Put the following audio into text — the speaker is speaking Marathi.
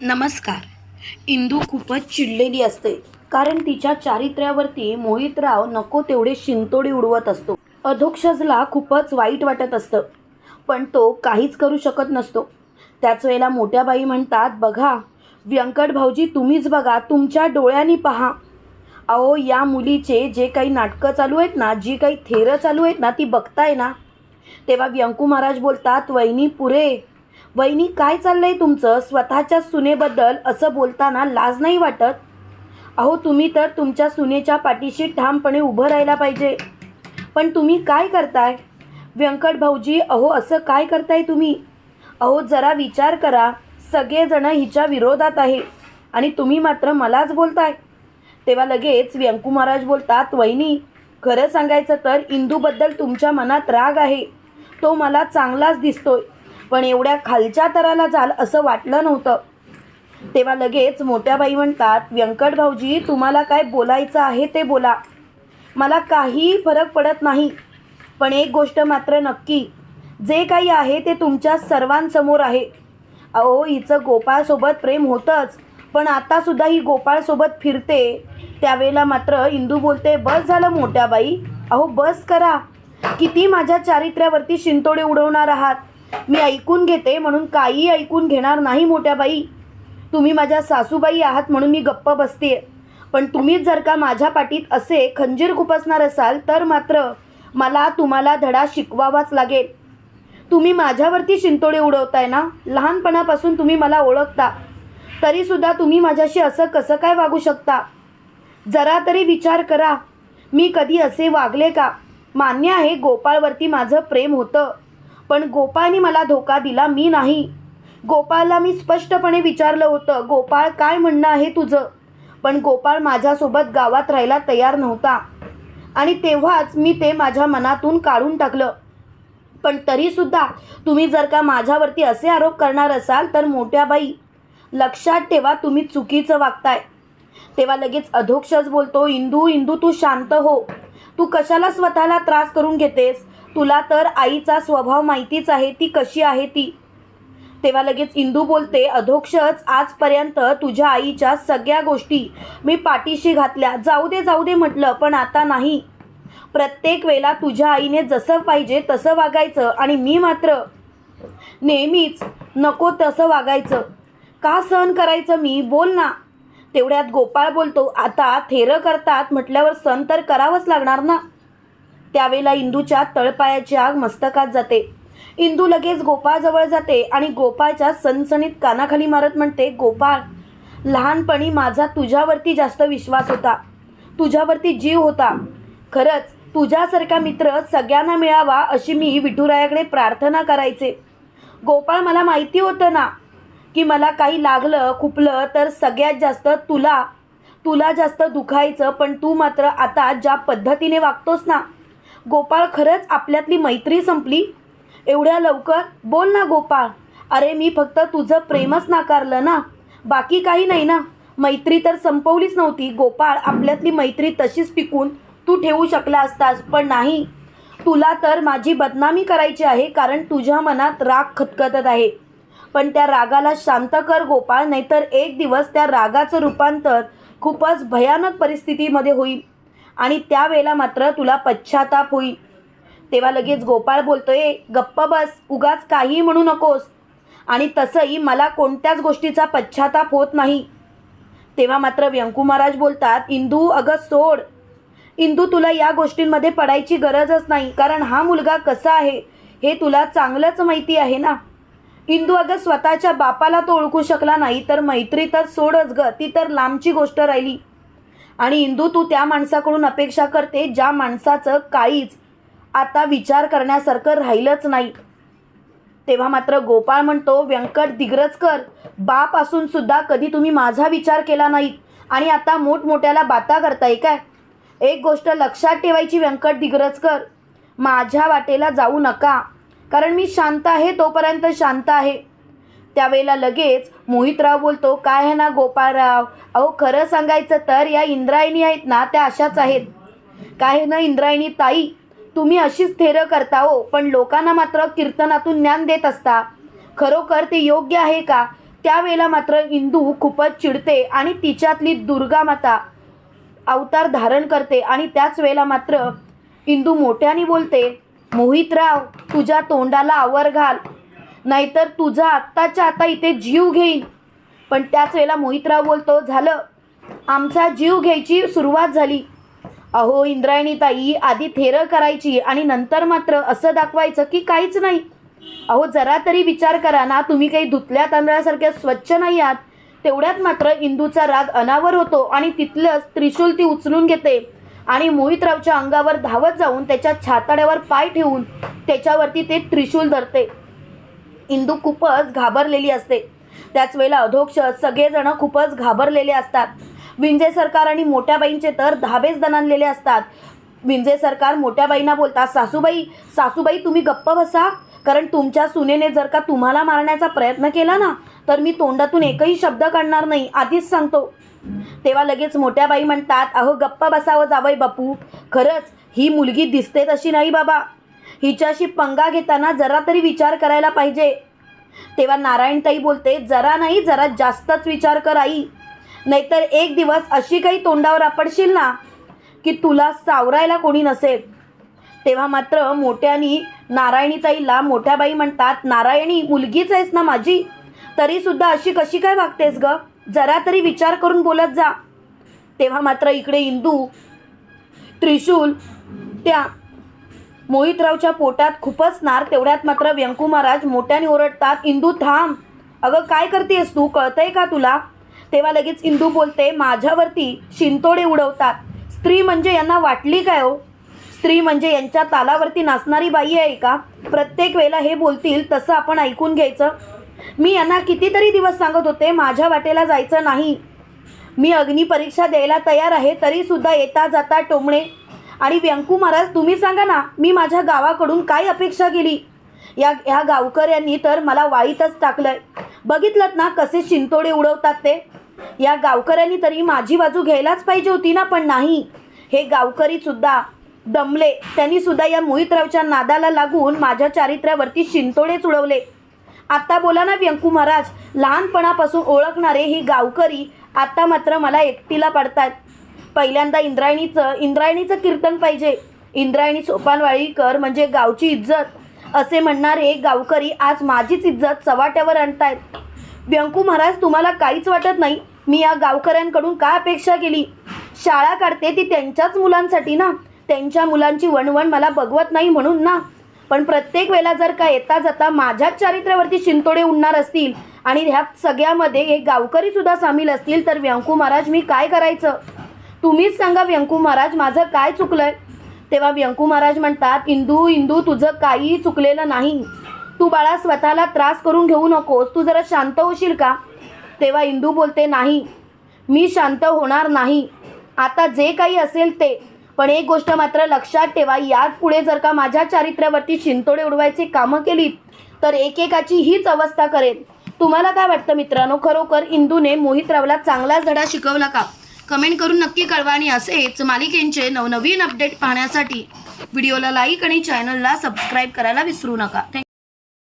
नमस्कार. इंदू खूपच चिडलेली असते. कारण तिच्या चारित्र्यावरती मोहितराव नको तेवढे शिंतोडी उडवत असतो. अधोक्षजला खूपच वाईट वाटत असतं. पण तो काहीच करू शकत नसतो. त्याच वेळेला मोठ्या बाई म्हणतात बघा व्यंकट भाऊजी तुम्हीच बघा तुमच्या डोळ्यांनी पहा. अहो या मुलीचे जे काही नाटकं चालू आहेत ना जी काही थेरं चालू आहेत ना ती बघताय ना? तेव्हा व्यंकू महाराज बोलतात वहिनी पुरे वहिनी काय चाललंय तुमचं? स्वतःच्या सुनेबद्दल असं बोलताना लाज नाही वाटत? अहो तुम्ही तर तुमच्या सुनेच्या पाठीशी ठामपणे उभं राहायला पाहिजे. पण तुम्ही काय करताय? व्यंकट भाऊजी अहो असं काय करताय तुम्ही? अहो जरा विचार करा. सगळेजणं हिच्या विरोधात आहे आणि तुम्ही मात्र मलाच बोलताय. तेव्हा लगेच व्यंकू महाराज बोलतात वहिनी खरं सांगायचं तर इंदूबद्दल तुमच्या मनात राग आहे. तो मला चांगलाच दिसतोय. पण एवढ्या खालच्या तराला जाल असं वाटलं नव्हतं. तेव्हा लगेच मोठ्या बाई म्हणतात व्यंकट भाऊजी तुम्हाला काय बोलायचं आहे ते बोला. मला काही फरक पडत नाही. पण एक गोष्ट मात्र नक्की. जे काही आहे ते तुमच्या सर्वांसमोर आहे. अहो हिचं गोपाळसोबत प्रेम होतंच. पण आतासुद्धा ही गोपाळसोबत फिरते. त्यावेळेला मात्र इंदू बोलते बस झालं मोठ्या बाई अहो बस करा. किती माझ्या चारित्र्यावरती शिंतोडे उडवणार आहात? मी ऐकून घेते म्हणून काही ऐकून घेणार नाही मोठ्या बाई तुम्ही माझ्या सासूबाई आहात म्हणून मी गप्प बसते पण तुम्हीच जर का माझ्या पाठीत असे खंजीर खुपसणार असाल तर मात्र मला तुम्हाला धडा शिकवावाच लागेल. तुम्ही माझ्यावरती शिंतोडे उडवताय ना? लहानपणापासून तुम्ही मला ओळखता. तरीसुद्धा तुम्ही माझ्याशी असं कसं काय वागू शकता? जरा तरी विचार करा. मी कधी असे वागले का? मान्य आहे गोपाळवरती माझं प्रेम होतं. पण गोपाळने मला धोका दिला मी नाही. गोपाळला मी स्पष्टपणे विचारलं होतं गोपाळ काय म्हणणं आहे तुझं? पण गोपाळ माझ्यासोबत गावात राहायला तयार नव्हता. आणि तेव्हाच मी ते माझ्या मनातून काढून टाकलं. पण तरीसुद्धा तुम्ही जर का माझ्यावरती असे आरोप करणार असाल तर मोठ्या बाई लक्षात ठेवा तुम्ही चुकीचं वागताय. तेव्हा लगेच अधोक्षच बोलतो इंदू इंदू तू शांत हो. तू कशाला स्वतःला त्रास करून घेतेस? तुला तर आईचा स्वभाव माहितीच आहे ती कशी आहे ती? तेव्हा लगेच इंदू बोलते अधोक्षच आजपर्यंत तुझ्या आईच्या सगळ्या गोष्टी मी पाठीशी घातल्या. जाऊ दे जाऊ दे म्हटलं पण आता नाही. प्रत्येक वेळेला तुझ्या आईने जसं पाहिजे तसं वागायचं आणि मी मात्र नेहमीच नको तसं वागायचं. का सहन करायचं मी? बोल ना. तेवढ्यात गोपाळ बोलतो आता थेरं करतात म्हटल्यावर सण तर करावंच लागणार ना. त्यावेळेला इंदूच्या तळपायाची आग मस्तकात जाते. इंदू लगेच गोपाळजवळ जाते आणि गोपाळच्या सणसणीत कानाखाली मारत म्हणते गोपाळ लहानपणी माझा तुझ्यावरती जास्त विश्वास होता. तुझ्यावरती जीव होता. खरंच तुझ्यासारखा मित्र सगळ्यांना मिळावा अशी मी विठुरायाकडे प्रार्थना करायचे. गोपाळ मला माहिती होतं ना की मला काही लागलं खुपलं तर सगळ्यात जास्त तुला तुला जास्त दुखायचं पण तू मात्र आता ज्या पद्धतीने वागतोस ना गोपाळ खरंच आपल्यातली मैत्री संपली? एवढ्या लवकर? बोल ना गोपाळ. अरे मी फक्त तुझं प्रेमच नाकारलं ना. बाकी काही नाही ना. मैत्री तर संपवलीच नव्हती. गोपाळ आपल्यातली मैत्री तशीच टिकून तू ठेवू शकला असतास पण नाही. तुला तर माझी बदनामी करायची आहे कारण तुझ्या मनात राग खतखतत आहे. पण त्या रागाला शांत कर गोपाळ नाहीतर एक दिवस त्या रागाचं रूपांतर खूपच भयानक परिस्थितीमध्ये होईल. आणि त्यावेळेला मात्र तुला पश्चाताप होईल. तेव्हा लगेच गोपाळ बोलतोय गप्प बस उगाच काही म्हणू नकोस. आणि तसंही मला कोणत्याच गोष्टीचा पश्चाताप होत नाही. तेव्हा मात्र व्यंकू महाराज बोलतात इंदू अगं सोड. इंदू तुला या गोष्टींमध्ये पडायची गरजच नाही. कारण हा मुलगा कसा आहे हे तुला चांगलंच माहिती आहे ना? इंदू अगं स्वतःच्या बापाला तो ओळखू शकला नाही. तर मैत्री तर सोडच ग. ती तर लांबची गोष्ट राहिली. आणि इंदू तू त्या माणसाकडून अपेक्षा करते ज्या माणसाचं काहीच आता विचार करण्यासारखं राहिलंच नाही. तेव्हा मात्र गोपाळ म्हणतो व्यंकट दिग्रजकर बाप असून सुद्धा कधी तुम्ही माझा विचार केला नाहीत आणि आता मोठमोठ्याला बाता करताय काय? एक गोष्ट लक्षात ठेवायची व्यंकट दिग्रजकर माझ्या वाटेला जाऊ नका. कारण मी शांत आहे तोपर्यंत शांत आहे. त्यावेळेला लगेच मोहितराव बोलतो काय आहे ना गोपाळराव? अहो खरं सांगायचं तर या इंद्रायणी आहेत ना त्या अशाच आहेत. काय आहे ना इंद्रायणी ताई? तुम्ही अशीच थेरं करता हो पण लोकांना मात्र कीर्तनातून ज्ञान देत असता. खरोखर ते योग्य आहे का? त्यावेळेला मात्र इंदू खूपच चिडते आणि तिच्यातली दुर्गा माता अवतार धारण करते आणि त्याच वेळेला मात्र इंदू मोठ्याने बोलते मोहितराव तुझ्या तोंडाला आवर घाल. नाहीतर तुझा आत्ताच्या आता इथे जीव घेईन. पण त्याच वेळेला मोहितराव बोलतो झालं. आमचा जीव घ्यायची सुरुवात झाली. अहो इंद्रायणी ताई आधी थेरं करायची आणि नंतर मात्र असं दाखवायचं की काहीच नाही. अहो जरा तरी विचार करा ना तुम्ही काही धुतल्या तांदळासारख्या स्वच्छ नाही आहात. तेवढ्यात मात्र इंदूचा राग अनावर होतो आणि तिथलंच त्रिशूल ती उचलून घेते आणि मोहितरावच्या अंगावर धावत जाऊन त्याच्या छाताड्यावर पाय ठेवून त्याच्यावरती ते त्रिशूल धरते. इंदू खूपच घाबरलेली असते. त्याच वेळेला अधोक्ष सगळेजण खूपच घाबरलेले असतात. विंजे सरकार आणि मोठ्याबाईंचे तर धाबेच दणानलेले असतात. विंजे सरकार मोठ्याबाईंना बोलतात सासूबाई सासूबाई तुम्ही गप्प बसा. कारण तुमच्या सुनेने जर का तुम्हाला मारण्याचा प्रयत्न केला ना तर मी तोंडातून एकही शब्द काढणार नाही आधीच सांगतो. तेव्हा लगेच मोठ्याबाई म्हणतात अहो गप्प बसावं जावई बापू. खरंच ही मुलगी दिसते तशी नाही बाबा. हिच्याशी पंगा घेताना जरा तरी विचार करायला पाहिजे. तेव्हा नारायणताई बोलते जरा नाही जरा जास्तच विचार कर आई. नाहीतर एक दिवस अशी काही तोंडावर आपडशील ना की तुला सावरायला कोणी नसेल. तेव्हा मात्र मोठ्यानी नारायणीताईला मोठ्या बाई म्हणतात नारायणी मुलगीच आहेस ना माझी? तरीसुद्धा अशी कशी काय वागतेस ग? जरा तरी विचार करून बोलत जा. तेव्हा मात्र इकडे इंदू त्रिशूल त्या मोहितरावच्या पोटात खूपच नार तेवढ्यात मात्र व्यंकू महाराज मोठ्याने ओरडतात इंदू थांब. अगं काय करतेस तू? कळतंय का तुला? तेव्हा लगेच इंदू बोलते माझ्यावरती शिंतोडे उडवतात. स्त्री म्हणजे यांना वाटली काय हो? स्त्री म्हणजे यांच्या तालावरती नाचणारी बाई आहे का? प्रत्येक वेळेला हे बोलतील तसं आपण ऐकून घ्यायचं. मी यांना कितीतरी दिवस सांगत होते माझ्या वाटेला जायचं नाही. मी अग्निपरीक्षा द्यायला तयार आहे तरीसुद्धा येता जाता टोमणे आणि व्यंकू महाराज तुम्ही सांगा ना मी माझ्या गावाकडून काय अपेक्षा केली? या ह्या गावकऱ्यांनी तर मला वाईतच टाकलंय. बघितलं ना कसे शिंतोडे उडवतात ते? या गावकऱ्यांनी तरी माझी बाजू घ्यायलाच पाहिजे होती ना पण नाही. हे गावकरीसुद्धा दमले. त्यांनी सुद्धा या मोहितरावच्या नादाला लागून माझ्या चारित्र्यावरती शिंतोडेच उडवले. आता बोला ना व्यंकू महाराज लहानपणापासून ओळखणारे ही गावकरी आता मात्र मला एकटीला पाडतात पहिल्यांदा इंद्रायणीचं इंद्रायणीचं कीर्तन पाहिजे. इंद्रायणी सोपानवाळीकर म्हणजे गावची इज्जत. असे म्हणणारे गावकरी आज माझीच इज्जत चव्हाट्यावर आणतायत. व्यंकू महाराज तुम्हाला काहीच वाटत नाही? मी या गावकऱ्यांकडून काय अपेक्षा केली? शाळा काढते ती त्यांच्याच मुलांसाठी ना? त्यांच्या मुलांची वणवण मला बघवत नाही म्हणून ना? पण प्रत्येक वेळेला जर का येता जाता माझ्याच चारित्र्यावरती शिंतोडे उडणार असतील आणि ह्या सगळ्यामध्ये हे गावकरीसुद्धा सामील असतील तर व्यंकू महाराज मी काय करायचं? तुम्हीच सांगा व्यंकू महाराज माझं काय चुकलंय? तेव्हा व्यंकू महाराज म्हणतात इंदू इंदू तुझं काहीही चुकलेलं नाही. तू बाळा स्वतःला त्रास करून घेऊ नकोस. तू जरा शांत होशील का? तेव्हा इंदू बोलते नाही. मी शांत होणार नाही. आता जे काही असेल ते. पण एक गोष्ट मात्र लक्षात ठेवा यात पुढे जर का माझ्या चारित्र्यावरती शिंतोडे उडवायची कामं केलीत तर एकेकाची हीच अवस्था करेल. तुम्हाला काय वाटतं मित्रांनो? खरोखर इंदूने मोहितरावला चांगला धडा शिकवला का? कमेंट करून नक्की कळवा आणि असेच मालिकेंचे नवनवीन अपडेट पाहण्यासाठी व्हिडिओला लाईक आणि चॅनलला सबस्क्राईब करायला विसरू नका. थँक्यू